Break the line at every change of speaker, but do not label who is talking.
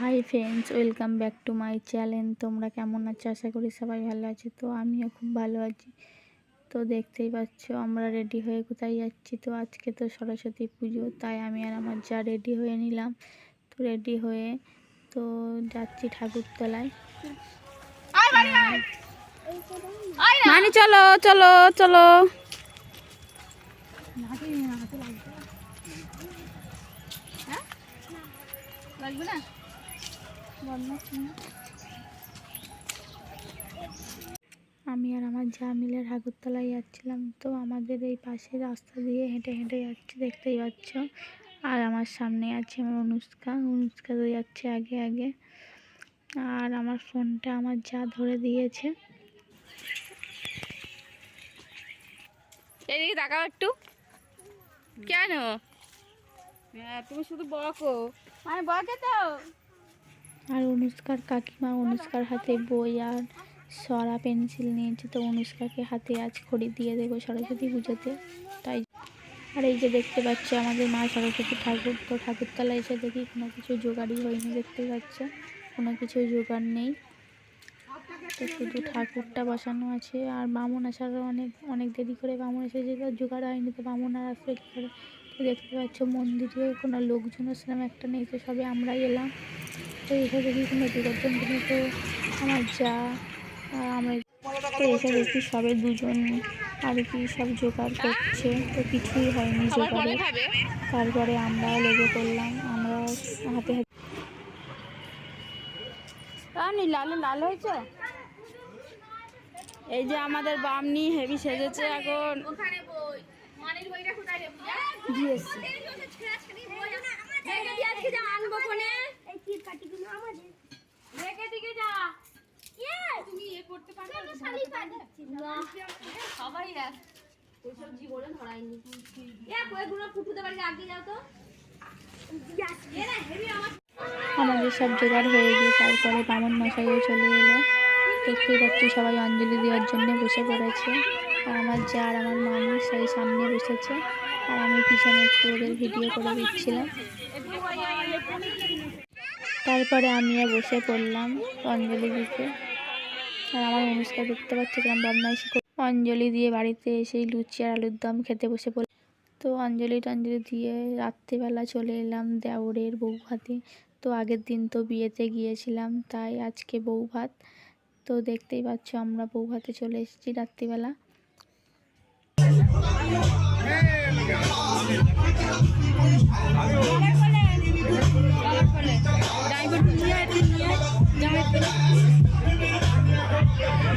Hi friends welcome back to my channel তোমরা কেমন আছো? আশা করি সবাই ভালো আছে। তো আমিও খুব ভালো আছি। তো দেখতেই পাচ্ছ আমরা রেডি হয়ে কোথায় যাচ্ছি? তো আজকে তো সরস্বতী পুজো তাই আমি আর আমার যা রেডি হয়ে নিলাম। তো রেডি হয়ে তো যাচ্ছি ঠাকুরতলায়। মানি চলো চলো চলো। লাগবে না? আমি আর আমার যা মিলে ঠাকুরতলায় যাচ্ছিলাম তো আমাদের এই পাশে রাস্তা দিয়ে হেঁটে হেঁটে যাচ্ছি দেখতেই পাচ্ছ। আর আমার সামনে আছে আমার অনুষ্কা অনুষ্কা তো যাচ্ছে আগে আগে। আর আমার ফোনটা আমার যা ধরে দিয়েছে। এদিকে তাকাও একটু। কেন?
হ্যাঁ তুমি শুধু বকো
মানে বকে তো? আর অনুষ্কার কাকিমা, অনুষ্কার হাতে বই আর সরা পেন্সিল নিয়েছে তো অনুষ্কাকে হাতে আজ খড়ি দিয়ে দেবো সরস্বতী পুজোতে। তাই আর এই যে দেখতে পাচ্ছ আমাদের মা সরস্বতী ঠাকুর, তো ঠাকুরতলা এসে দেখি কোনো কিছু জোগাড়ই হয়নি দেখতে পাচ্ছ, কোনো কিছু জোগাড় নেই। তো শুধু ঠাকুরটা বসানো আছে, আর বামুন আসার অনেক অনেক দেরি করে বামুন এসেছে, তো জোগাড় হয়নি, তো বামুন আর আসবে কী করে? দেখতে পাচ্ছ মন্দিরে কোনো লোকজন সেরকম একটা নেই, তো সবে আমরাই এলাম। তো এসে দেখি কোনো যোগাযোগ নেই তো আমার যা আমরা তো এসে দেখি সবে দুজন আর কি সব জোগাড় করছে তো কিছুই হয়নি জোগাড়ে। তারপরে আমরাও লেগে পড়লাম আমরা হাতে হাতে
রানি লাল লাল হয়েছে? এই যে আমাদের বামনি হেভি সেজেছে এখন। দিয়েছে
আমাদের সব জোগাড় হয়ে গিয়ে তারপরে বামন মশাইও চলে এলো। দেখতেই পাচ্ছি সবাই অঞ্জলি দেওয়ার জন্য বসে পড়েছে। আর আমার যা আর আমার মামি সেই সামনে বসেছে। আর আমি পিছনে একটু ওদের ভিডিও করে দিচ্ছিলাম। তারপরে আমিও বসে পড়লাম অঞ্জলি দিতে। আর আমার অনুষ্ঠান দেখতে পাচ্ছি কিরম বদমাইশি অঞ্জলি দিয়ে বাড়িতে এসেই লুচি আর আলুর দম খেতে বসে পড়লাম তো অঞ্জলি টঞ্জলি দিয়ে রাত্রিবেলা চলে এলাম দেওরের বউ ভাতে তো আগের দিন তো বিয়েতে গিয়েছিলাম তাই আজকে বউ ভাত তো দেখতেই পাচ্ছ আমরা বউ ভাতে চলে এসেছি রাত্রিবেলা Yeah.